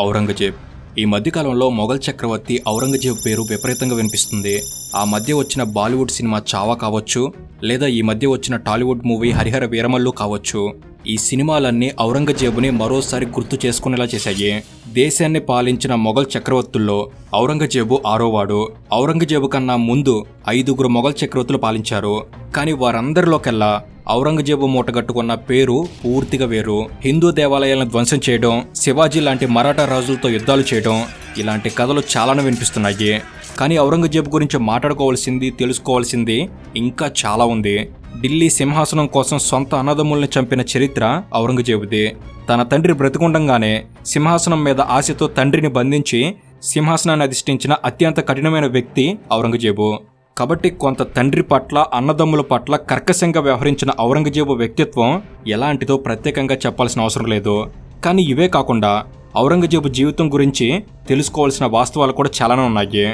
ఔరంగజేబ్. ఈ మధ్యకాలంలో మొఘల్ చక్రవర్తి ఔరంగజేబ్ పేరు విపరీతంగా వినిపిస్తుంది. ఆ మధ్య వచ్చిన బాలీవుడ్ సినిమా చావా కావచ్చు లేదా ఈ మధ్య వచ్చిన టాలీవుడ్ మూవీ హరిహర వీరమల్లు కావచ్చు. ఈ సినిమాలన్నీ ఔరంగజేబుని మరోసారి గుర్తు చేసుకునేలా చేశాయి. దేశాన్ని పాలించిన మొఘల్ చక్రవర్తుల్లో ఔరంగజేబు ఆరోవాడు. ఔరంగజేబు కన్నా ముందు ఐదుగురు మొఘల్ చక్రవర్తులు పాలించారు. కానీ వారందరిలోకెల్లా ఔరంగజేబు మూటగట్టుకున్న పేరు పూర్తిగా వేరు. హిందూ దేవాలయాలను ధ్వంసం చేయడం శివాజీ లాంటి మరాఠా రాజులతో యుద్ధాలు చేయడం ఇలాంటి కథలు చాలానే వినిపిస్తున్నాయి. కానీ ఔరంగజేబు గురించి మాట్లాడుకోవాల్సింది తెలుసుకోవాల్సింది ఇంకా చాలా ఉంది. ఢిల్లీ సింహాసనం కోసం సొంత అన్నదమ్ముల్ని చంపిన చరిత్ర ఔరంగజేబుది. తన తండ్రి బ్రతికుండంగానే సింహాసనం మీద ఆశతో తండ్రిని బంధించి సింహాసనాన్ని అధిష్ఠించిన అత్యంత కఠినమైన వ్యక్తి ఔరంగజేబు. కాబట్టి కొంత తండ్రి పట్ల అన్నదమ్ముల పట్ల కర్కశంగా వ్యవహరించిన ఔరంగజేబు వ్యక్తిత్వం ఎలాంటిదో ప్రత్యేకంగా చెప్పాల్సిన అవసరం లేదు. కానీ ఇవే కాకుండా ఔరంగజేబు జీవితం గురించి తెలుసుకోవాల్సిన వాస్తవాలు కూడా చాలానే ఉన్నాయి.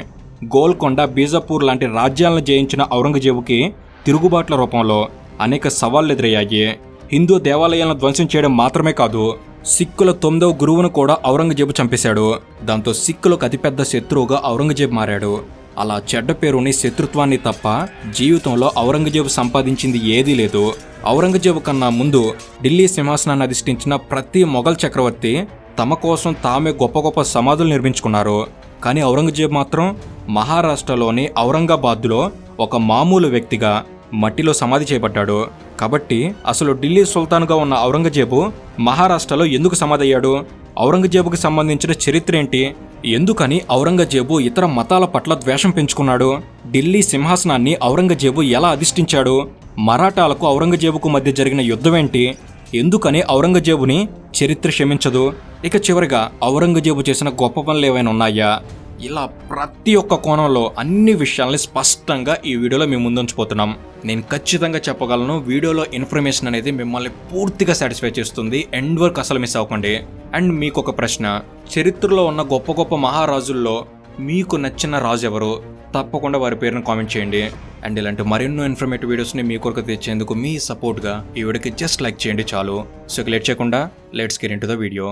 గోల్కొండ బీజాపూర్ లాంటి రాజ్యాలను జయించిన ఔరంగజేబుకి తిరుగుబాట్ల రూపంలో అనేక సవాళ్ళు ఎదురయ్యాయి. హిందూ దేవాలయాలను ధ్వంసం చేయడం మాత్రమే కాదు సిక్కుల తొమ్మిదవ గురువును కూడా ఔరంగజేబు చంపేశాడు. దాంతో సిక్కులకు అతిపెద్ద శత్రువుగా ఔరంగజేబు మారాడు. అలా చెడ్డ పేరుని శత్రుత్వాన్ని తప్ప జీవితంలో ఔరంగజేబు సంపాదించింది ఏదీ లేదు. ఔరంగజేబు కన్నా ముందు ఢిల్లీ సింహాసనాన్ని అధిష్ఠించిన ప్రతి మొఘల్ చక్రవర్తి తమ కోసం తామే గొప్ప గొప్ప సమాధులు నిర్మించుకున్నారు. కానీ ఔరంగజేబు మాత్రం మహారాష్ట్రలోని ఔరంగాబాద్లో ఒక మామూలు వ్యక్తిగా మట్టిలో సమాధి చేపట్టాడు. కాబట్టి అసలు ఢిల్లీ సుల్తాన్గా ఉన్న ఔరంగజేబు మహారాష్ట్రలో ఎందుకు సమాధి అయ్యాడు? ఔరంగజేబుకి సంబంధించిన చరిత్ర ఏంటి? ఎందుకని ఔరంగజేబు ఇతర మతాల పట్ల ద్వేషం పెంచుకున్నాడు? ఢిల్లీ సింహాసనాన్ని ఔరంగజేబు ఎలా అధిష్ఠించాడు? మరాఠాలకు ఔరంగజేబుకు మధ్య జరిగిన యుద్ధమేంటి ఎందుకని ఔరంగజేబుని చరిత్ర క్షమించదు? ఇక చివరిగా ఔరంగజేబు చేసిన గొప్ప పనులు ఏవైనా ఉన్నాయా? ఇలా ప్రతి ఒక్క కోణంలో అన్ని విషయాల్ని స్పష్టంగా ఈ వీడియోలో మేము ముందుంచిపోతున్నాం. నేను ఖచ్చితంగా చెప్పగలను వీడియోలో ఇన్ఫర్మేషన్ అనేది మిమ్మల్ని పూర్తిగా సాటిస్ఫై చేస్తుంది. ఎండ్ వర్క్ అసలు మిస్ అవ్వకండి. అండ్ మీకు ఒక ప్రశ్న. చరిత్రలో ఉన్న గొప్ప గొప్ప మహారాజుల్లో మీకు నచ్చిన రాజు ఎవరు తప్పకుండా వారి పేరును కామెంట్ చేయండి. అండ్ ఇలాంటి మరెన్నో ఇన్ఫర్మేటివ్ వీడియోస్ని మీ కొరకు తెచ్చేందుకు మీ సపోర్ట్గా ఈ వీడియోకి జస్ట్ లైక్ చేయండి చాలు. సో లేట్ చేయకుండా let's get in to the video.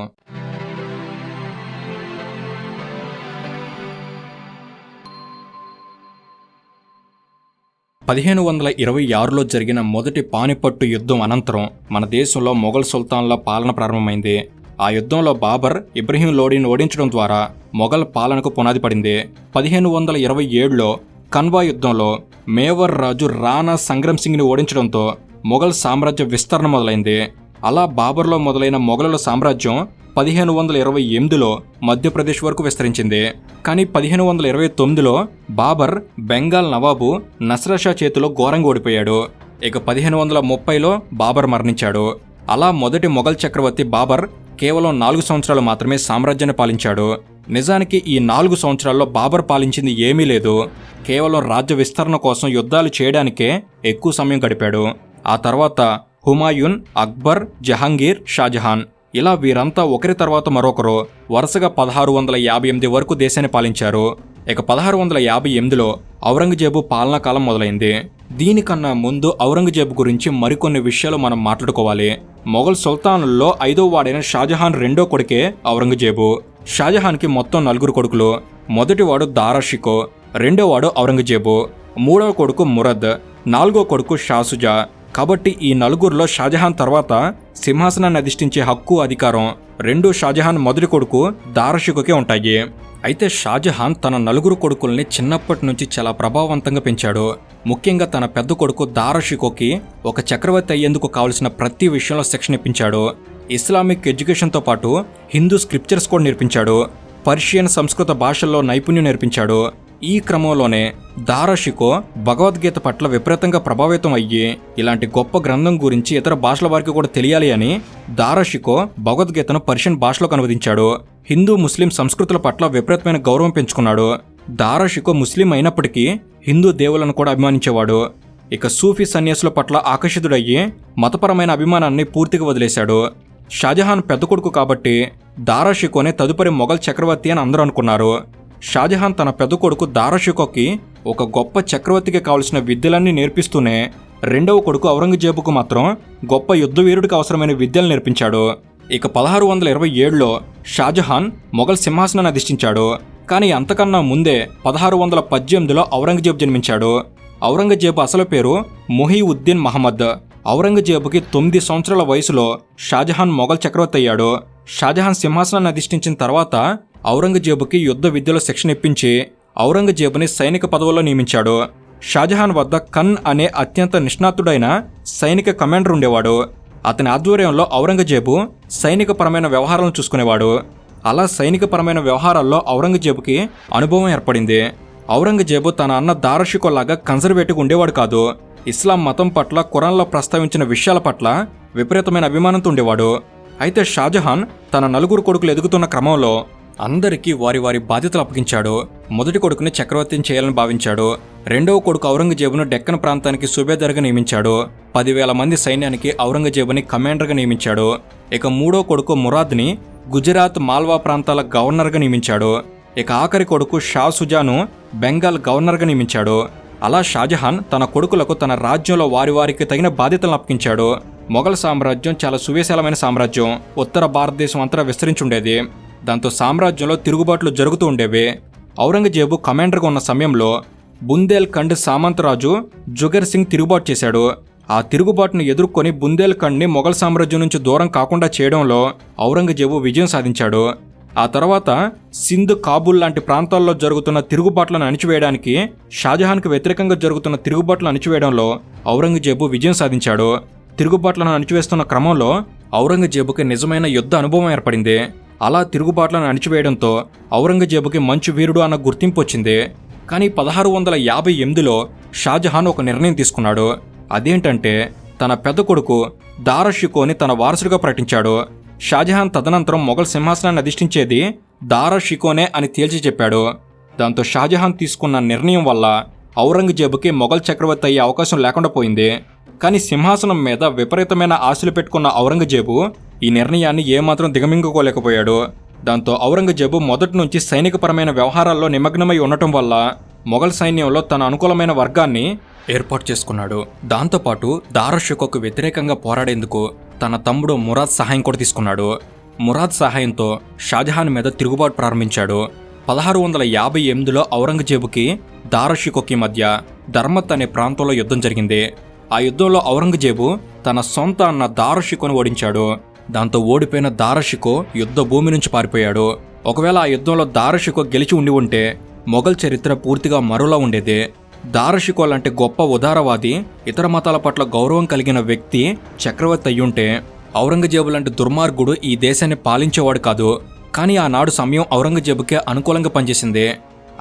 పదిహేను వందల ఇరవై ఆరులో జరిగిన మొదటి పానిపట్టు యుద్ధం అనంతరం మన దేశంలో మొఘల్ సుల్తాన్ల పాలన ప్రారంభమైంది. ఆ యుద్ధంలో బాబర్ ఇబ్రహీం లోడీని ఓడించడం ద్వారా మొఘల్ పాలనకు పునాది పడింది. పదిహేను వందల ఇరవై ఏడులో కన్వా యుద్ధంలో మేవర్ రాజు రాణా సంగ్రమ్ సింగ్ని ఓడించడంతో మొఘల్ సామ్రాజ్య విస్తరణ మొదలైంది. అలా బాబర్లో మొదలైన మొఘలుల సామ్రాజ్యం పదిహేను వందల ఇరవై ఎనిమిదిలో మధ్యప్రదేశ్ వరకు విస్తరించింది. కానీ పదిహేను వందల ఇరవై తొమ్మిదిలో బాబర్ బెంగాల్ నవాబు నస్రషా చేతిలో ఘోరంగా ఓడిపోయాడు. ఇక పదిహేను వందల ముప్పైలో బాబర్ మరణించాడు. అలా మొదటి మొఘల్ చక్రవర్తి బాబర్ కేవలం నాలుగు సంవత్సరాలు మాత్రమే సామ్రాజ్యాన్ని పాలించాడు. నిజానికి ఈ నాలుగు సంవత్సరాల్లో బాబర్ పాలించింది ఏమీ లేదు. కేవలం రాజ్య విస్తరణ కోసం యుద్ధాలు చేయడానికే ఎక్కువ సమయం గడిపాడు. ఆ తర్వాత హుమాయూన్ అక్బర్ జహాంగీర్ షాజహాన్ ఇలా వీరంతా ఒకరి తర్వాత మరొకరు వరుసగా పదహారు వందల యాభై ఎనిమిది వరకు దేశాన్ని పాలించారు. ఇక పదహారు వందల యాభై ఎనిమిదిలో ఔరంగజేబు పాలనా కాలం మొదలైంది. దీనికన్నా ముందు ఔరంగజేబు గురించి మరికొన్ని విషయాలు మనం మాట్లాడుకోవాలి. మొఘల్ సుల్తానుల్లో ఐదో వాడైన షాజహాన్ రెండో కొడుకే ఔరంగజేబు. షాజహాన్కి మొత్తం నలుగురు కొడుకులు. మొదటివాడు దారాషికో రెండోవాడు ఔరంగజేబు. మూడవ కొడుకు మురద్ నాలుగో కొడుకు షాసుజా. కాబట్టి ఈ నలుగురిలో షాజహాన్ తర్వాత సింహాసనాన్ని అధిష్ఠించే హక్కు అధికారం రెండు షాజహాన్ మొదటి కొడుకు దారషికుకే ఉంటాయి. అయితే షాజహాన్ తన నలుగురు కొడుకుల్ని చిన్నప్పటి నుంచి చాలా ప్రభావవంతంగా పెంచాడు. ముఖ్యంగా తన పెద్ద కొడుకు దారషికోకి ఒక చక్రవర్తి అయ్యేందుకు కావలసిన ప్రతి విషయంలో శిక్షణ ఇప్పించాడు. ఇస్లామిక్ ఎడ్యుకేషన్తో పాటు హిందూ స్క్రిప్చర్స్ కూడా నేర్పించాడు. పర్షియన్ సంస్కృత భాషల్లో నైపుణ్యం నేర్పించాడు. ఈ క్రమంలోనే దారషికో భగవద్గీత పట్ల విపరీతంగా ప్రభావితం అయ్యి ఇలాంటి గొప్ప గ్రంథం గురించి ఇతర భాషల వారికి కూడా తెలియాలి అని దారషికో భగవద్గీతను పర్షియన్ భాషలోకి అనువదించాడు. హిందూ ముస్లిం సంస్కృతుల పట్ల విపరీతమైన గౌరవం పెంచుకున్నాడు. దారషికో ముస్లిం అయినప్పటికీ హిందూ దేవులను కూడా అభిమానించేవాడు. ఇక సూఫీ సన్యాసుల పట్ల ఆకర్షితుడయ్యి మతపరమైన అభిమానాన్ని పూర్తిగా వదిలేశాడు. షాజహాన్ పెద్ద కొడుకు కాబట్టి దారాషికోనే తదుపరి మొఘల్ చక్రవర్తి అని అందరూ అనుకున్నారు. షాజహాన్ తన పెద్ద కొడుకు దారాషికోకి ఒక గొప్ప చక్రవర్తికి కావలసిన విద్యలన్నీ నేర్పిస్తూనే రెండవ కొడుకు ఔరంగజేబుకు మాత్రం గొప్ప యుద్ధవీరుడికి అవసరమైన విద్యలు నేర్పించాడు. ఇక పదహారు వందల ఇరవై ఏడులో షాజహాన్ మొఘల్ సింహాసనాన్ని అధిష్ఠించాడు. కానీ అంతకన్నా ముందే పదహారు వందల పద్దెనిమిదిలో ఔరంగజేబు జన్మించాడు. ఔరంగజేబు అసలు పేరు మొహీఉద్దీన్ మహమ్మద్. ఔరంగజేబుకి తొమ్మిది సంవత్సరాల వయసులో షాజహాన్ మొఘల్ చక్రవర్తి అయ్యాడు. షాజహాన్ సింహాసనాన్ని అధిష్ఠించిన తర్వాత ఔరంగజేబుకి యుద్ధ విద్యలో శిక్షణ ఇప్పించి ఔరంగజేబుని సైనిక పదవుల్లో నియమించాడు. షాజహాన్ వద్ద ఖన్ అనే అత్యంత నిష్ణాతుడైన సైనిక కమాండర్ ఉండేవాడు. అతని ఆధ్వర్యంలో ఔరంగజేబు సైనికపరమైన వ్యవహారాలను చూసుకునేవాడు. అలా సైనికపరమైన వ్యవహారాల్లో ఔరంగజేబుకి అనుభవం ఏర్పడింది. ఔరంగజేబు తన అన్న దారషికోలాగా కన్జర్వేటివ్ ఉండేవాడు కాదు. ఇస్లాం మతం పట్ల ఖురాన్లో ప్రస్తావించిన విషయాల పట్ల విపరీతమైన అభిమానంతో ఉండేవాడు. అయితే షాజహాన్ తన నలుగురు కొడుకులు ఎదుగుతున్న క్రమంలో అందరికీ వారి వారి బాధ్యతలు అప్పగించాడు. మొదటి కొడుకుని చక్రవర్తిని చేయాలని భావించాడు. రెండవ కొడుకు ఔరంగజేబును డెక్కన్ ప్రాంతానికి సుబేదార్గా నియమించాడు. పదివేల మంది సైన్యానికి ఔరంగజేబుని కమాండర్గా నియమించాడు. ఇక మూడో కొడుకు మురాద్ని గుజరాత్ మాల్వా ప్రాంతాల గవర్నర్గా నియమించాడు. ఇక ఆఖరి కొడుకు షా సుజాను బెంగాల్ గవర్నర్గా నియమించాడు. అలా షాజహాన్ తన కొడుకులకు తన రాజ్యంలో వారి వారికి తగిన బాధ్యతలను అప్పగించాడు. మొఘల్ సామ్రాజ్యం చాలా సువిశాలమైన సామ్రాజ్యం. ఉత్తర భారతదేశం అంతా విస్తరించుండేది దాంతో సామ్రాజ్యంలో తిరుగుబాట్లు జరుగుతూ ఉండేవి. ఔరంగజేబు కమాండర్గా ఉన్న సమయంలో బుందేల్ ఖండ్ సామంతరాజు జుగర్ సింగ్ తిరుగుబాటు చేశాడు. ఆ తిరుగుబాటును ఎదుర్కొని బుందేల్ ఖండ్ని మొఘల్ సామ్రాజ్యం నుంచి దూరం కాకుండా చేయడంలో ఔరంగజేబు విజయం సాధించాడు. ఆ తర్వాత సింధు కాబూల్ లాంటి ప్రాంతాల్లో జరుగుతున్న తిరుగుబాట్లను అణిచివేయడానికి షాజహాన్కు వ్యతిరేకంగా జరుగుతున్న తిరుగుబాట్లను అణిచివేయడంలో ఔరంగజేబు విజయం సాధించాడు. తిరుగుబాట్లను అణిచివేస్తున్న క్రమంలో ఔరంగజేబుకి నిజమైన యుద్ధ అనుభవం ఏర్పడింది. అలా తిరుగుబాట్లను అణిచివేయడంతో ఔరంగజేబుకి మంచు వీరుడు అన్న గుర్తింపు వచ్చింది. కానీ పదహారు వందల యాభై ఎనిమిదిలో షాజహాన్ ఒక నిర్ణయం తీసుకున్నాడు. అదేంటంటే తన పెద్ద కొడుకు దారషికోని తన వారసుడిగా ప్రకటించాడు. షాజహాన్ తదనంతరం మొఘల్ సింహాసనాన్ని అధిష్ఠించేది దారషికోనే అని తేల్చి చెప్పాడు. దాంతో షాజహాన్ తీసుకున్న నిర్ణయం వల్ల ఔరంగజేబుకి మొఘల్ చక్రవర్తి అయ్యే అవకాశం లేకుండా పోయింది. కానీ సింహాసనం మీద విపరీతమైన ఆశలు పెట్టుకున్న ఔరంగజేబు ఈ నిర్ణయాన్ని ఏమాత్రం దిగమింగుకోలేకపోయాడు. దాంతో ఔరంగజేబు మొదటి నుంచి సైనికపరమైన వ్యవహారాల్లో నిమగ్నమై ఉండటం వల్ల మొఘల్ సైన్యంలో తన అనుకూలమైన వర్గాన్ని ఏర్పాటు చేసుకున్నాడు. దాంతోపాటు దారషుకోకు వ్యతిరేకంగా పోరాడేందుకు తన తమ్ముడు మురాద్ సహాయం కూడా తీసుకున్నాడు. మురాద్ సహాయంతో షాజహాన్ మీద తిరుగుబాటు ప్రారంభించాడు. పదహారు వందల యాభై ఎనిమిదిలో ఔరంగజేబుకి దారషికోకి మధ్య ధర్మత్ అనే ప్రాంతంలో యుద్ధం జరిగింది. ఆ యుద్ధంలో ఔరంగజేబు తన సొంత అన్న దారషికోను ఓడించాడు. దాంతో ఓడిపోయిన దారషికో యుద్ధ భూమి నుంచి పారిపోయాడు. ఒకవేళ ఆ యుద్ధంలో దారషికో గెలిచి ఉండి ఉంటే మొఘల్ చరిత్ర పూర్తిగా మరోలా ఉండేది. దారషికో లాంటి గొప్ప ఉదారవాది ఇతర మతాల పట్ల గౌరవం కలిగిన వ్యక్తి చక్రవర్తి అయ్యుంటే ఔరంగజేబు లాంటి దుర్మార్గుడు ఈ దేశాన్ని పాలించేవాడు కాదు. కానీ ఆనాడు సమయం ఔరంగజేబుకే అనుకూలంగా పనిచేసింది.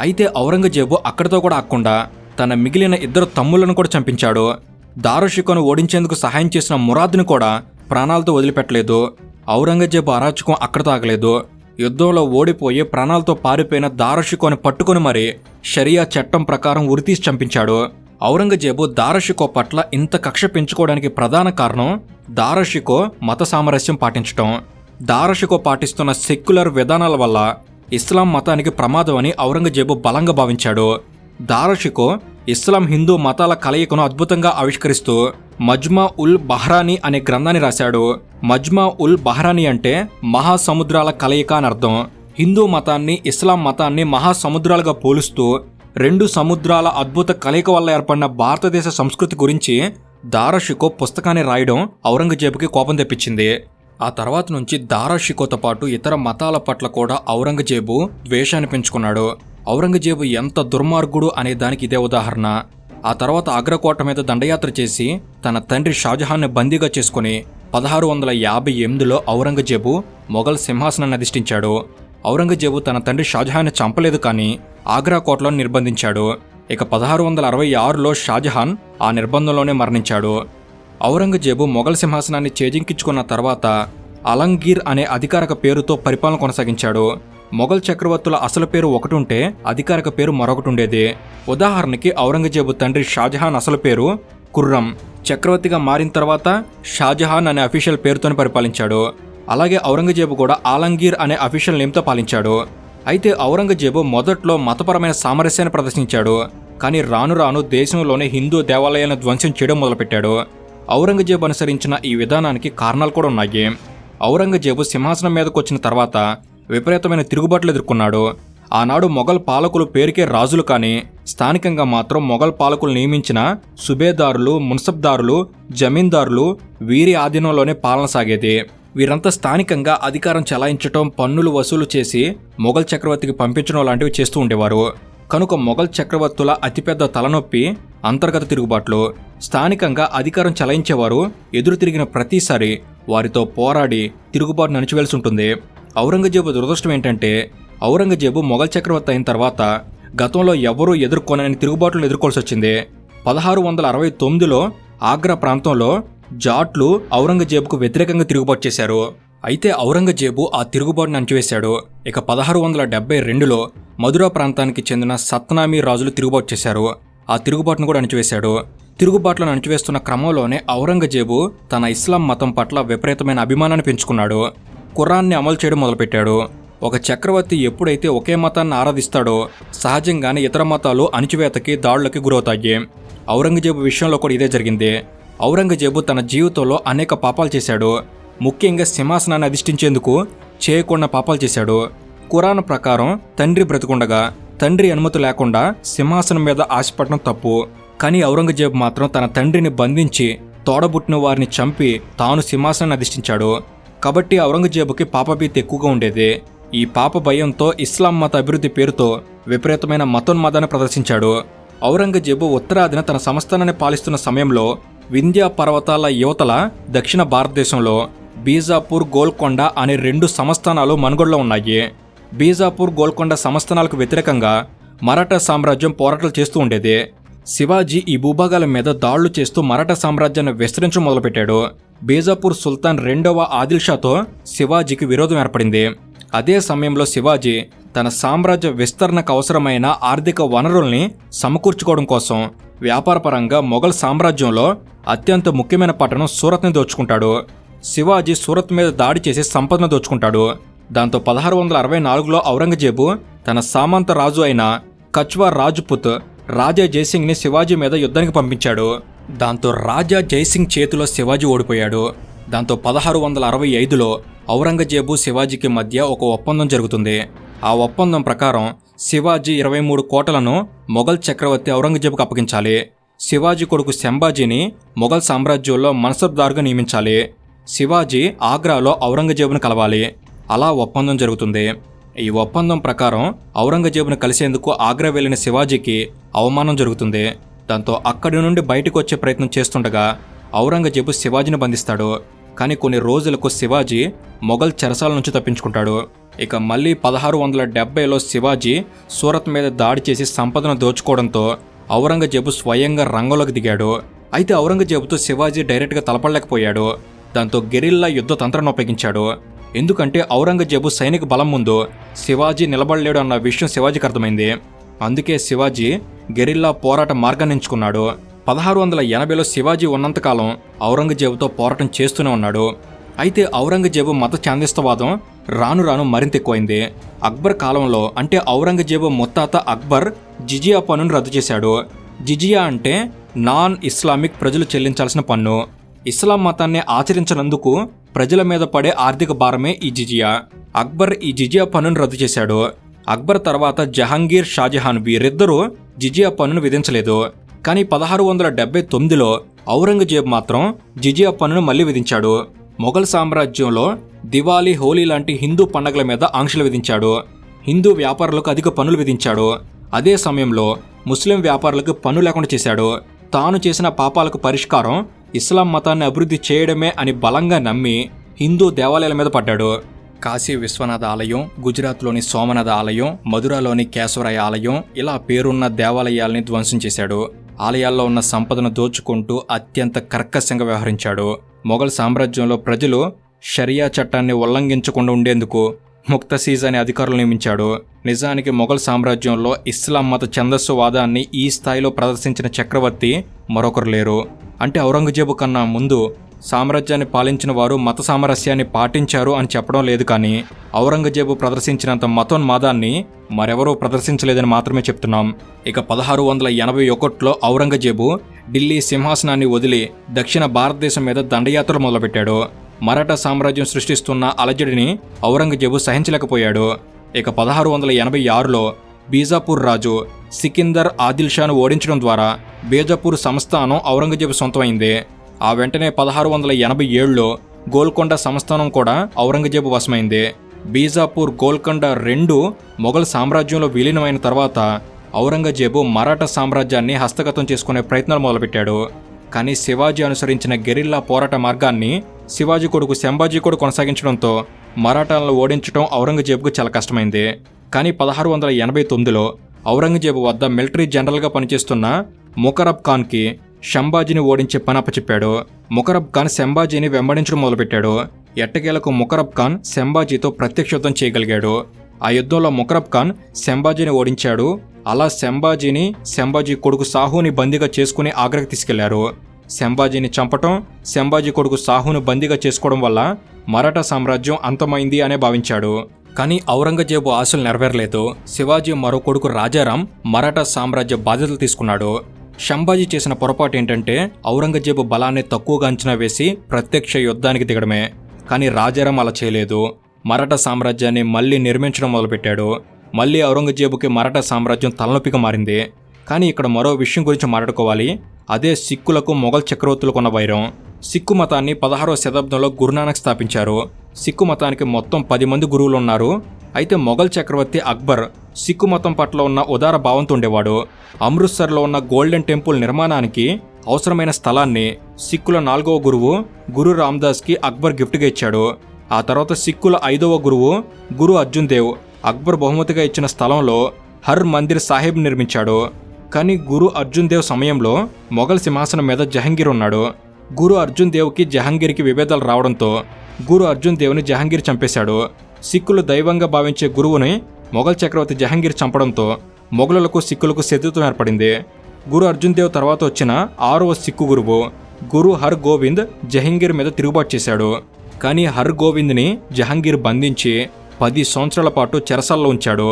అయితే ఔరంగజేబు అక్కడితో కూడా ఆక్కుండా తన మిగిలిన ఇద్దరు తమ్ములను కూడా చంపించాడు. దారుషికను ఓడించేందుకు సహాయం చేసిన మురాద్ని కూడా ప్రాణాలతో వదిలిపెట్టలేదు. ఔరంగజేబు అరాచకం అక్కడ తాగలేదు. యుద్ధంలో ఓడిపోయి ప్రాణాలతో పారిపోయిన దారషికోని పట్టుకుని మరి షరియా చట్టం ప్రకారం ఉరితీసి చంపించాడు. ఔరంగజేబు దారషికో పట్ల ఇంత కక్ష పెంచుకోవడానికి ప్రధాన కారణం దారషికో మత సామరస్యం పాటించటం. దారషికో పాటిస్తున్న సెక్యులర్ విధానాల వల్ల ఇస్లాం మతానికి ప్రమాదం అని ఔరంగజేబు బలంగా భావించాడు. దారషికో ఇస్లాం హిందూ మతాల కలయికను అద్భుతంగా ఆవిష్కరిస్తూ మజ్మా ఉల్ బహ్రానీ అనే గ్రంథాన్ని రాశాడు. మజ్మా ఉల్ బహ్రానీ అంటే మహాసముద్రాల కలయిక అని అర్థం. హిందూ మతాన్ని ఇస్లాం మతాన్ని మహాసముద్రాలుగా పోలుస్తూ రెండు సముద్రాల అద్భుత కలయిక వల్ల ఏర్పడిన భారతదేశ సంస్కృతి గురించి దారాషికో పుస్తకాన్ని రాయడం ఔరంగజేబుకి కోపం తెప్పించింది. ఆ తర్వాత నుంచి దారాషికోతో పాటు ఇతర మతాల పట్ల కూడా ఔరంగజేబు ద్వేషాన్ని పెంచుకున్నాడు. ఔరంగజేబు ఎంత దుర్మార్గుడు అనే దానికి ఇదే ఉదాహరణ. ఆ తర్వాత అగ్రకోట మీద దండయాత్ర చేసి తన తండ్రి షాజహాన్ని బందీగా చేసుకుని పదహారు వందల యాభై ఎనిమిదిలో ఔరంగజేబు మొఘల్ సింహాసనాన్ని అధిష్ఠించాడు. ఔరంగజేబు తన తండ్రి షాజహాన్ని చంపలేదు కానీ ఆగ్రా కోటలో నిర్బంధించాడు. ఇక పదహారు వందల అరవై ఆరులో షాజహాన్ ఆ నిర్బంధంలోనే మరణించాడు. ఔరంగజేబు మొఘల్ సింహాసనాన్ని చేజింకించుకున్న తర్వాత అలంగీర్ అనే అధికారిక పేరుతో పరిపాలన కొనసాగించాడు. మొఘల్ చక్రవర్తుల అసలు పేరు ఒకటి ఉంటే అధికారిక పేరు మరొకటి ఉండేది ఉదాహరణకి ఔరంగజేబు తండ్రి షాజహాన్ అసలు పేరు కుర్రం. చక్రవర్తిగా మారిన తర్వాత షాజహాన్ అనే అఫీషియల్ పేరుతోనే పరిపాలించాడు. అలాగే ఔరంగజేబు కూడా ఆలంగీర్ అనే అఫీషియల్ నేమ్తో పాలించాడు. అయితే ఔరంగజేబు మొదట్లో మతపరమైన సామరస్యాన్ని ప్రదర్శించాడు. కానీ రాను రాను దేశంలోనే హిందూ దేవాలయాలను ధ్వంసం చేయడం మొదలుపెట్టాడు. ఔరంగజేబు అనుసరించిన ఈ విధానానికి కారణాలు కూడా ఉన్నాయి. ఔరంగజేబు సింహాసనం మీదకు వచ్చిన తర్వాత విపరీతమైన తిరుగుబాట్లు ఎదుర్కొన్నాడు. ఆనాడు మొఘల్ పాలకులు పేరుకే రాజులు కానీ స్థానికంగా మాత్రం మొఘల్ పాలకులు నియమించిన సుబేదారులు మున్సబ్దారులు జమీందారులు వీరి ఆధీనంలోనే పాలన సాగేది. వీరంతా స్థానికంగా అధికారం చెలాయించటం పన్నులు వసూలు చేసి మొఘల్ చక్రవర్తికి పంపించడం లాంటివి చేస్తూ ఉండేవారు. కనుక మొఘల్ చక్రవర్తుల అతిపెద్ద తలనొప్పి అంతర్గత తిరుగుబాట్లు. స్థానికంగా అధికారం చెలాయించేవారు ఎదురు తిరిగిన ప్రతిసారి వారితో పోరాడి తిరుగుబాటును అణిచివేయాల్సి ఉంటుంది. ఔరంగజేబు దురదృష్టం ఏంటంటే ఔరంగజేబు మొఘల్ చక్రవర్తి అయిన తర్వాత గతంలో ఎవరూ ఎదుర్కొనని తిరుగుబాట్లు ఎదుర్కోవాల్సి వచ్చింది. పదహారు వందల అరవై తొమ్మిదిలో ఆగ్రా ప్రాంతంలో జాట్లు ఔరంగజేబుకు వ్యతిరేకంగా తిరుగుబాటు చేశారు. అయితే ఔరంగజేబు ఆ తిరుగుబాటును అణచివేశాడు. ఇక పదహారు వందల డెబ్బై రెండులో మధురా ప్రాంతానికి చెందిన సత్నామీ రాజులు తిరుగుబాటు చేశారు. ఆ తిరుగుబాటును కూడా అణచివేశాడు. తిరుగుబాట్లను అణచివేస్తున్న క్రమంలోనే ఔరంగజేబు తన ఇస్లాం మతం పట్ల విపరీతమైన అభిమానాన్ని పెంచుకున్నాడు. ఖురాన్ని అమలు చేయడం మొదలుపెట్టాడు. ఒక చక్రవర్తి ఎప్పుడైతే ఒకే మతాన్ని ఆరాధిస్తాడో సహజంగానే ఇతర మతాలు అణిచివేతకి దాడులకి గురవుతాయి. ఔరంగజేబు విషయంలో కూడా ఇదే జరిగింది. ఔరంగజేబు తన జీవితంలో అనేక పాపాలు చేశాడు. ముఖ్యంగా సింహాసనాన్ని అధిష్ఠించేందుకు చేయకుండా పాపాలు చేశాడు. ఖురాన్ ప్రకారం తండ్రి బ్రతికుండగా తండ్రి అనుమతి లేకుండా సింహాసనం మీద ఆశపడడం తప్పు. కానీ ఔరంగజేబు మాత్రం తన తండ్రిని బంధించి తోడబుట్టిన వారిని చంపి తాను సింహాసనాన్ని అధిష్ఠించాడు. కాబట్టి ఔరంగజేబుకి పాపభీతి ఎక్కువగా ఉండేది. ఈ పాప భయంతో ఇస్లాం మత అభివృద్ధి పేరుతో విపరీతమైన మతోన్మాదాన్ని ప్రదర్శించాడు. ఔరంగజేబు ఉత్తరాదిన తన సంస్థానాన్ని పాలిస్తున్న సమయంలో వింధ్యా పర్వతాల యువతల దక్షిణ భారతదేశంలో బీజాపూర్ గోల్కొండ అనే రెండు సంస్థానాలు మనుగడలో ఉన్నాయి. బీజాపూర్ గోల్కొండ సంస్థానాలకు వ్యతిరేకంగా మరాఠా సామ్రాజ్యం పోరాటాలు చేస్తూ ఉండేది. శివాజీ ఈ భూభాగాల మీద దాడులు చేస్తూ మరాఠా సామ్రాజ్యాన్ని విస్తరించడం మొదలుపెట్టాడు. బీజాపూర్ సుల్తాన్ రెండవ ఆదిల్ షాతో శివాజీకి విరోధం ఏర్పడింది. అదే సమయంలో శివాజీ తన సామ్రాజ్య విస్తరణకు అవసరమైన ఆర్థిక వనరుల్ని సమకూర్చుకోవడం కోసం వ్యాపారపరంగా మొఘల్ సామ్రాజ్యంలో అత్యంత ముఖ్యమైన పట్టణం సూరత్ని దోచుకుంటాడు. శివాజీ సూరత్ మీద దాడి చేసి సంపదను దోచుకుంటాడు. దాంతో పదహారు వందల అరవై నాలుగులో ఔరంగజేబు తన సామంత రాజు అయిన కచ్వా రాజ్పుత్ రాజా జైసింగ్ని శివాజీ మీద యుద్ధానికి పంపించాడు. దాంతో రాజా జైసింగ్ చేతిలో శివాజీ ఓడిపోయాడు. దాంతో పదహారు వందల అరవై ఐదులో ఔరంగజేబు శివాజీకి మధ్య ఒక ఒప్పందం జరుగుతుంది. ఆ ఒప్పందం ప్రకారం శివాజీ ఇరవై మూడు కోటలను మొఘల్ చక్రవర్తి ఔరంగజేబుకు అప్పగించాలి. శివాజీ కొడుకు శంభాజీని మొఘల్ సామ్రాజ్యంలో మన్సబ్దార్గా నియమించాలి. శివాజీ ఆగ్రాలో ఔరంగజేబును కలవాలి. అలా ఒప్పందం జరుగుతుంది. ఈ ఒప్పందం ప్రకారం ఔరంగజేబును కలిసేందుకు ఆగ్రా వెళ్ళిన శివాజీకి అవమానం జరుగుతుంది. దాంతో అక్కడి నుండి బయటకు వచ్చే ప్రయత్నం చేస్తుండగా ఔరంగజేబు శివాజీని బంధిస్తాడు. కానీ కొన్ని రోజులకు శివాజీ మొఘల్ చెరసాల నుంచి తప్పించుకుంటాడు. ఇక మళ్ళీ పదహారు వందల డెబ్బైలో శివాజీ సూరత్ మీద దాడి చేసి సంపదను దోచుకోవడంతో ఔరంగజేబు స్వయంగా రంగంలోకి దిగాడు. అయితే ఔరంగజేబుతో శివాజీ డైరెక్ట్గా తలపడలేకపోయాడు. దాంతో గెరిల్లా యుద్ధ తంత్రాన్ని ఉపయోగించాడు. ఎందుకంటే ఔరంగజేబు సైనిక బలం ముందు శివాజీ నిలబడలేడు అన్న విషయం శివాజీకి అర్థమైంది. అందుకే శివాజీ గెరిల్లా పోరాట మార్గాన్ని ఎంచుకున్నాడు. పదహారు వందల ఎనభైలో శివాజీ ఉన్నంతకాలం ఔరంగజేబుతో పోరాటం చేస్తూనే ఉన్నాడు. అయితే ఔరంగజేబు మత చాందిస్తవాదం రాను రాను మరింత ఎక్కువైంది. అక్బర్ కాలంలో అంటే ఔరంగజేబు ముత్తాత అక్బర్ జిజియా పన్నును రద్దు చేశాడు. జిజియా అంటే నాన్ ఇస్లామిక్ ప్రజలు చెల్లించాల్సిన పన్ను. ఇస్లాం మతాన్ని ఆచరించనందుకు ప్రజల మీద పడే ఆర్థిక భారమే ఈ జిజియా. అక్బర్ ఈ జిజియా పన్నును రద్దు చేశాడు. అక్బర్ తర్వాత జహాంగీర్ షాజహాన్ వీరిద్దరూ జిజియా పన్నును విధించలేదు. కానీ పదహారు వందల డెబ్బై తొమ్మిదిలో ఔరంగజేబ్ మాత్రం జిజియా పన్నును మళ్ళీ విధించాడు. మొఘల్ సామ్రాజ్యంలో దివాళీ హోలీ లాంటి హిందూ పండగల మీద ఆంక్షలు విధించాడు. హిందూ వ్యాపారులకు అధిక పన్నులు విధించాడు. అదే సమయంలో ముస్లిం వ్యాపారులకు పన్ను లేకుండా చేశాడు. తాను చేసిన పాపాలకు పరిష్కారం ఇస్లాం మతాన్ని అభివృద్ధి చేయడమే అని బలంగా నమ్మి హిందూ దేవాలయాల మీద పడ్డాడు. కాశీ విశ్వనాథ ఆలయం గుజరాత్లోని సోమనాథ ఆలయం మధురలోని కేశవరాయ ఆలయం ఇలా పేరున్న దేవాలయాల్ని ధ్వంసం చేశాడు. ఆలయాల్లో ఉన్న సంపదను దోచుకుంటూ అత్యంత కర్కశంగా వ్యవహరించాడు. మొఘల్ సామ్రాజ్యంలో ప్రజలు షరియా చట్టాన్ని ఉల్లంఘించకుండా ఉండేందుకు ముక్తసీజ్ అనే అధికారులు నియమించాడు. నిజానికి మొఘల్ సామ్రాజ్యంలో ఇస్లాం మత ఛందస్సు వాదాన్ని ఈ స్థాయిలో ప్రదర్శించిన చక్రవర్తి మరొకరు లేరు. అంటే ఔరంగజేబు కన్నా ముందు సామ్రాజ్యాన్ని పాలించిన వారు మత సామరస్యాన్ని పాటించారు అని చెప్పడం లేదు కానీ ఔరంగజేబు ప్రదర్శించినంత మతోన్మాదాన్ని మరెవరూ ప్రదర్శించలేదని మాత్రమే చెప్తున్నాం. ఇక పదహారు వందల ఎనభై ఒకటిలో ఔరంగజేబు ఢిల్లీ సింహాసనాన్ని వదిలి దక్షిణ భారతదేశం మీద దండయాత్రలు మొదలుపెట్టాడు. మరాఠా సామ్రాజ్యం సృష్టిస్తున్న అలజడిని ఔరంగజేబు సహించలేకపోయాడు. ఇక పదహారు వందల ఎనభై ఆరులో బీజాపూర్ రాజు సికిందర్ ఆదిల్షాను ఓడించడం ద్వారా బీజాపూర్ సంస్థానం ఔరంగజేబు సొంతమైంది. ఆ వెంటనే పదహారు వందల ఎనభై ఏడులో గోల్కొండ సంస్థానం కూడా ఔరంగజేబు వశమైంది. బీజాపూర్ గోల్కొండ రెండు మొఘల్ సామ్రాజ్యంలో విలీనమైన తర్వాత ఔరంగజేబు మరాఠా సామ్రాజ్యాన్ని హస్తగతం చేసుకునే ప్రయత్నాలు మొదలుపెట్టాడు. కానీ శివాజీ అనుసరించిన గెరిల్లా పోరాట మార్గాన్ని శివాజీ కొడుకు శంభాజీ కూడా కొనసాగించడంతో మరాఠాలను ఓడించడం ఔరంగజేబుకు చాలా కష్టమైంది. కానీ పదహారు వందల ఎనభై తొమ్మిదిలో ఔరంగజేబు వద్ద మిలిటరీ జనరల్గా పనిచేస్తున్న ముకరబ్ ఖాన్కి షంబాజీని ఓడించే పని అప్పచెప్పాడు. ముకరబ్ ఖాన్ శంభాజీని వెంబడించడం మొదలుపెట్టాడు. ఎట్టకేలకు ముకరబ్ ఖాన్ శంభాజీతో ప్రత్యక్ష యుద్ధం చేయగలిగాడు. ఆ యుద్ధంలో ముకరబ్ ఖాన్ శంభాజీని ఓడించాడు. అలా శంభాజీని శంభాజీ కొడుకు సాహుని బందీగా చేసుకుని ఆగ్రాకి తీసుకెళ్ళారు. శంభాజీని చంపటం శంభాజీ కొడుకు సాహును బందీగా చేసుకోవడం వల్ల మరాఠా సామ్రాజ్యం అంతమైంది అనే భావించాడు. కానీ ఔరంగజేబు ఆశలు నెరవేరలేదు. శివాజీ మరో కొడుకు రాజారాం మరాఠా సామ్రాజ్య బాధ్యతలు తీసుకున్నాడు. శంభాజీ చేసిన పొరపాటు ఏంటంటే ఔరంగజేబు బలాన్ని తక్కువగా అంచనా వేసి ప్రత్యక్ష యుద్ధానికి దిగడమే. కానీ రాజారాం అలా చేయలేదు. మరాఠా సామ్రాజ్యాన్ని మళ్ళీ నిర్మించడం మొదలుపెట్టాడు. మళ్ళీ ఔరంగజేబుకి మరాఠా సామ్రాజ్యం తలనొప్పిగా మారింది. కానీ ఇక్కడ మరో విషయం గురించి మాట్లాడుకోవాలి. అదే సిక్కులకు మొఘల్ చక్రవర్తులకు ఉన్న వైరం. సిక్కు మతాన్ని పదహారవ శతాబ్దంలో గురునానక్ స్థాపించారు. సిక్కు మతానికి మొత్తం పది మంది గురువులు ఉన్నారు అయితే మొఘల్ చక్రవర్తి అక్బర్ సిక్కు మతం పట్ల ఉన్న ఉదార భావంతో ఉండేవాడు. అమృత్సర్లో ఉన్న గోల్డెన్ టెంపుల్ నిర్మాణానికి అవసరమైన స్థలాన్ని సిక్కుల నాలుగవ గురువు గురు రామ్దాస్కి అక్బర్ గిఫ్ట్గా ఇచ్చాడు. ఆ తర్వాత సిక్కుల ఐదవ గురువు గురు అర్జున్ దేవ్ అక్బర్ బహుమతిగా ఇచ్చిన స్థలంలో హర్ మందిర్ సాహెబ్ నిర్మించాడు. కానీ గురు అర్జున్ దేవ్ సమయంలో మొఘల్ సింహాసనం మీద జహంగీర్ ఉన్నాడు. గురు అర్జున్ దేవ్కి జహంగీర్కి విభేదాలు రావడంతో గురు అర్జున్ దేవ్ని జహంగీర్ చంపేశాడు. సిక్కులు దైవంగా భావించే గురువుని మొఘల్ చక్రవర్తి జహంగీర్ చంపడంతో మొఘలులకు సిక్కులకు శత్రుత్వం ఏర్పడింది. గురు అర్జున్ దేవ్ తర్వాత వచ్చిన ఆరవ సిక్కు గురువు గురు హర్ గోవింద్ జహంగీర్ మీద తిరుగుబాటు చేశాడు. కానీ హర్ గోవింద్ని జహంగీర్ బంధించి పది సంవత్సరాల పాటు చెరసాల్లో ఉంచాడు.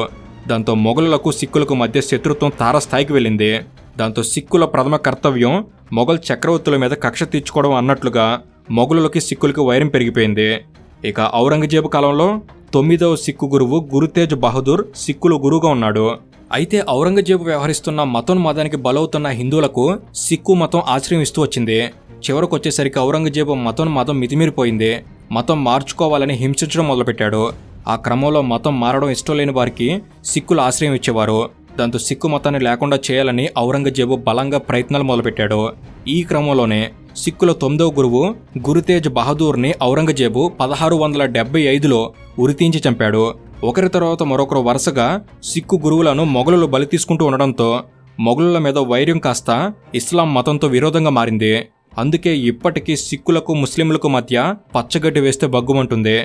దాంతో మొఘలులకు సిక్కులకు మధ్య శత్రుత్వం తారస్థాయికి వెళ్ళింది. దాంతో సిక్కుల ప్రథమ కర్తవ్యం మొఘల్ చక్రవర్తుల మీద కక్ష తీర్చుకోవడం అన్నట్లుగా మొఘలులకి సిక్కులకి వైరం పెరిగిపోయింది. ఇక ఔరంగజేబు కాలంలో తొమ్మిదవ సిక్కు గురువు గురుతేజ్ బహదూర్ సిక్కుల గురువుగా ఉన్నాడు. అయితే ఔరంగజేబు వ్యవహరిస్తున్న మతోన్మాదానికి బలవుతున్న హిందువులకు సిక్కు మతం ఆశ్రయం ఇస్తూ వచ్చింది. చివరకు వచ్చేసరికి ఔరంగజేబు మతోన్మాదం మితిమీరిపోయింది. మతం మార్చుకోవాలని హింసించడం మొదలుపెట్టాడు. ఆ క్రమంలో మతం మారడం ఇష్టం లేని వారికి సిక్కులు ఆశ్రయం ఇచ్చేవారు. దాంతో సిక్కు మతాన్ని లేకుండా చేయాలని ఔరంగజేబు బలంగా ప్రయత్నాలు మొదలుపెట్టాడు. ఈ క్రమంలోనే సిక్కుల తొమ్మిదవ గురువు గురుతేజ్ బహదూర్ని ఔరంగజేబు పదహారు వందల డెబ్బై ఐదులో ఉరితీంచి చంపాడు. ఒకరి తర్వాత మరొకరు వరుసగా సిక్కు గురువులను మొఘలులు బలి తీసుకుంటూ ఉండడంతో మొఘలుల మీద వైర్యం కాస్త ఇస్లాం మతంతో విరోధంగా మారింది. అందుకే ఇప్పటికీ సిక్కులకు ముస్లింలకు మధ్య పచ్చగడ్డి వేస్తే బగ్గుమంటుంది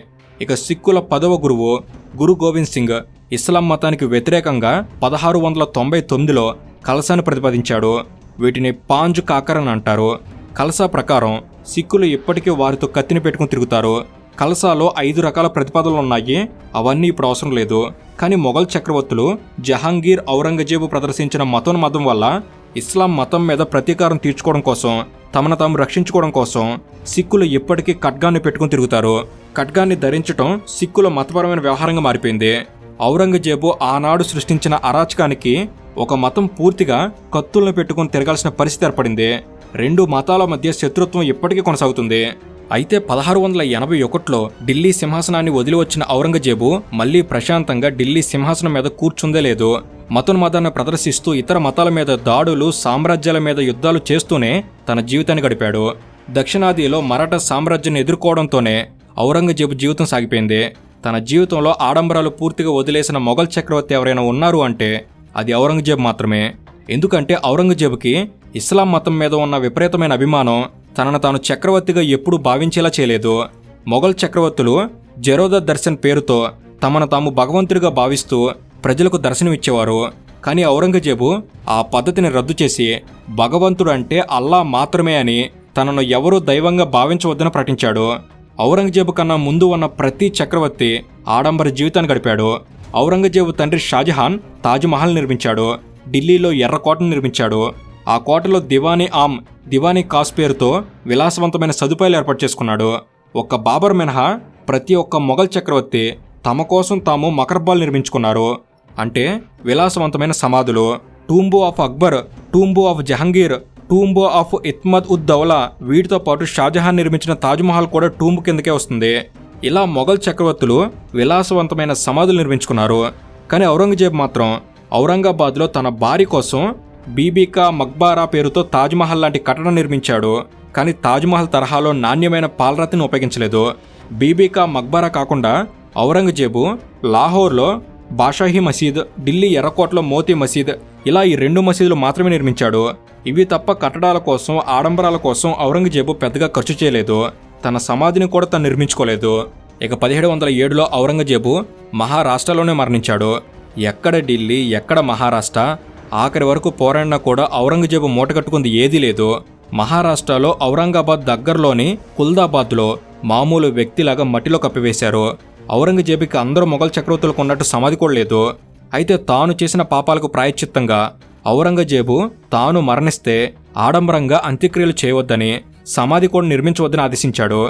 ఇక సిక్కుల పదవ గురువు గురు గోవింద్ సింగ్ ఇస్లాం మతానికి వ్యతిరేకంగా పదహారు వందల తొంభై తొమ్మిదిలో కలసాన్ని ప్రతిపాదించాడు. వీటిని పాంజు కాకర్ అని అంటారు. కలసా ప్రకారం సిక్కులు ఇప్పటికీ వారితో కత్తిని పెట్టుకుని తిరుగుతారు. కలసాలో ఐదు రకాల ప్రతిపాదనలు ఉన్నాయి. అవన్నీ ఇప్పుడు అవసరం లేదు. కానీ మొఘల్ చక్రవర్తులు జహాంగీర్ ఔరంగజేబు ప్రదర్శించిన మతోన్మతం వల్ల ఇస్లాం మతం మీద ప్రతీకారం తీర్చుకోవడం కోసం తమను తాము రక్షించుకోవడం కోసం సిక్కులు ఇప్పటికీ ఖడ్గాన్ని పెట్టుకుని తిరుగుతారు. ఖడ్గాన్ని ధరించటం సిక్కుల మతపరమైన వ్యవహారంగా మారిపోయింది. ఔరంగజేబు ఆనాడు సృష్టించిన అరాచకానికి ఒక మతం పూర్తిగా కత్తులను పెట్టుకుని తిరగాల్సిన పరిస్థితి ఏర్పడింది. రెండు మతాల మధ్య శత్రుత్వం ఇప్పటికీ కొనసాగుతుంది. అయితే పదహారు వందల ఎనభై ఒకటిలో ఢిల్లీ సింహాసనాన్ని వదిలి వచ్చిన ఔరంగజేబు మళ్ళీ ప్రశాంతంగా ఢిల్లీ సింహాసనం మీద కూర్చుందే లేదు. మతోన్మాదాన్ని ప్రదర్శిస్తూ ఇతర మతాల మీద దాడులు సామ్రాజ్యాల మీద యుద్ధాలు చేస్తూనే తన జీవితాన్ని గడిపాడు. దక్షిణాదిలో మరాఠా సామ్రాజ్యాన్ని ఎదుర్కోవడంతోనే ఔరంగజేబు జీవితం సాగిపోయింది. తన జీవితంలో ఆడంబరాలు పూర్తిగా వదిలేసిన మొఘల్ చక్రవర్తి ఎవరైనా ఉన్నారు అంటే అది ఔరంగజేబు మాత్రమే. ఎందుకంటే ఔరంగజేబుకి ఇస్లాం మతం మీద ఉన్న విపరీతమైన అభిమానం తనను తాను చక్రవర్తిగా ఎప్పుడూ భావించేలా చేయలేదు. మొఘల్ చక్రవర్తులు జరోద దర్శన్ పేరుతో తమను తాము భగవంతుడిగా భావిస్తూ ప్రజలకు దర్శనమిచ్చేవారు. కానీ ఔరంగజేబు ఆ పద్ధతిని రద్దు చేసి భగవంతుడు అంటే అల్లా మాత్రమే అని తనను ఎవరూ దైవంగా భావించవద్దని ప్రకటించాడు. ఔరంగజేబు కన్నా ముందు ఉన్న ప్రతి చక్రవర్తి ఆడంబర జీవితాన్ని గడిపాడు. ఔరంగజేబు తండ్రి షాజహాన్ తాజ్మహల్ నిర్మించాడు. ఢిల్లీలో ఎర్రకోటను నిర్మించాడు. ఆ కోటలో దివానీ ఆమ్ దివానీ కాస్ పేరుతో విలాసవంతమైన సదుపాయాలు ఏర్పాటు చేసుకున్నాడు. ఒక్క బాబర్ మినహా ప్రతి ఒక్క మొఘల్ చక్రవర్తి తమ కోసం తాము మకర్బాల్ నిర్మించుకున్నారు. అంటే విలాసవంతమైన సమాధులు. Tomb of Akbar tomb of Jahangir tomb of Itmad ud Daula వీటితో పాటు షాజహాన్ నిర్మించిన తాజ్మహల్ కూడా టూంబు కిందకే వస్తుంది. ఇలా మొఘల్ చక్రవర్తులు విలాసవంతమైన సమాధులు నిర్మించుకున్నారు. కానీ ఔరంగజేబ్ మాత్రం ఔరంగాబాద్లో తన భార్య కోసం బీబీకా మక్బారా పేరుతో తాజ్మహల్ లాంటి కట్టడం నిర్మించాడు. కానీ తాజ్మహల్ తరహాలో నాణ్యమైన పాలరాతిని ఉపయోగించలేదు. బీబీకా మక్బారా కాకుండా ఔరంగజేబు లాహోర్లో బాషాహి మసీద్ ఢిల్లీ ఎర్రకోటలో మోతీ మసీద్ ఇలా ఈ రెండు మసీదులు మాత్రమే నిర్మించాడు. ఇవి తప్ప కట్టడాల కోసం ఆడంబరాల కోసం ఔరంగజేబు పెద్దగా ఖర్చు చేయలేదు. తన సమాధిని కూడా తను నిర్మించుకోలేదు. ఇక పదిహేడు వందల ఏడులో ఔరంగజేబు మహారాష్ట్రలోనే మరణించాడు. ఎక్కడ ఢిల్లీ ఎక్కడ మహారాష్ట్ర ఆఖరి వరకు పోరాడినా కూడా ఔరంగజేబు మూటగట్టుకుంది ఏదీ లేదు. మహారాష్ట్రలో ఔరంగాబాద్ దగ్గరలోని కుల్దాబాద్లో మామూలు వ్యక్తిలాగా మట్టిలో కప్పివేశారు. ఔరంగజేబుకి అందరూ మొఘల్ చక్రవర్తులకు ఉన్నట్టు సమాధి కూడా లేదు. అయితే తాను చేసిన పాపాలకు ప్రాయశ్చిత్తంగా ఔరంగజేబు తాను మరణిస్తే ఆడంబరంగా అంత్యక్రియలు చేయవద్దని సమాధి కూడా నిర్మించవద్దని ఆదేశించాడు.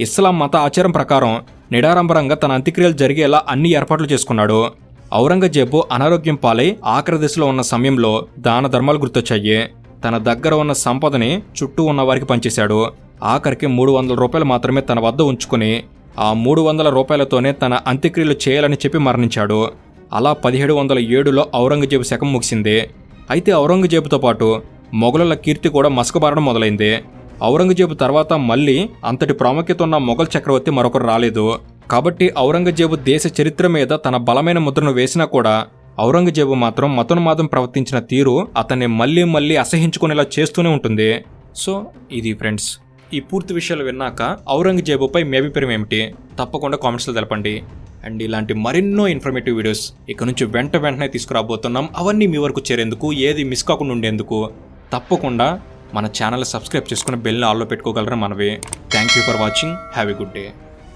ఇస్లాం మత ఆచారం ప్రకారం నిడారంబరంగా తన అంత్యక్రియలు జరిగేలా అన్ని ఏర్పాట్లు చేసుకున్నాడు. ఔరంగజేబు అనారోగ్యం పాలై ఆఖరి దశలో ఉన్న సమయంలో దాన ధర్మాలు గుర్తొచ్చాయి. తన దగ్గర ఉన్న సంపదని చుట్టూ ఉన్న వారికి పంచేశాడు. ఆఖరికి మూడు వందల రూపాయలు మాత్రమే తన వద్ద ఉంచుకుని ఆ మూడు వందల రూపాయలతోనే తన అంత్యక్రియలు చేయాలని చెప్పి మరణించాడు. అలా పదిహేడు వందల ఏడులో ఔరంగజేబు శకం ముగిసింది. అయితే ఔరంగజేబుతో పాటు మొఘలుల కీర్తి కూడా మసకబారడం మొదలైంది. ఔరంగజేబు తర్వాత మళ్ళీ అంతటి ప్రాముఖ్యత ఉన్న మొఘల్ చక్రవర్తి మరొకరు రాలేదు. కాబట్టి ఔరంగజేబు దేశ చరిత్ర మీద తన బలమైన ముద్రను వేసినా కూడా ఔరంగజేబు మాత్రం మతోన్మాదం ప్రవర్తించిన తీరు అతన్ని మళ్ళీ మళ్ళీ అసహించుకునేలా చేస్తూనే ఉంటుంది. సో ఇది ఫ్రెండ్స్ ఈ పూర్తి విషయాలు విన్నాక ఔరంగజేబుపై మీ అభిప్రాయం ఏమిటి? తప్పకుండా కామెంట్స్లో తెలపండి. అండ్ ఇలాంటి మరెన్నో ఇన్ఫర్మేటివ్ వీడియోస్ ఇక నుంచి వెంట వెంటనే తీసుకురాబోతున్నాం. అవన్నీ మీ వరకు చేరేందుకు ఏది మిస్ కాకుండా ఉండేందుకు తప్పకుండా మన ఛానల్ సబ్స్క్రైబ్ చేసుకుని బెల్ని ఆల్లో పెట్టుకోగలరని మనవి. Thank you for watching have a good day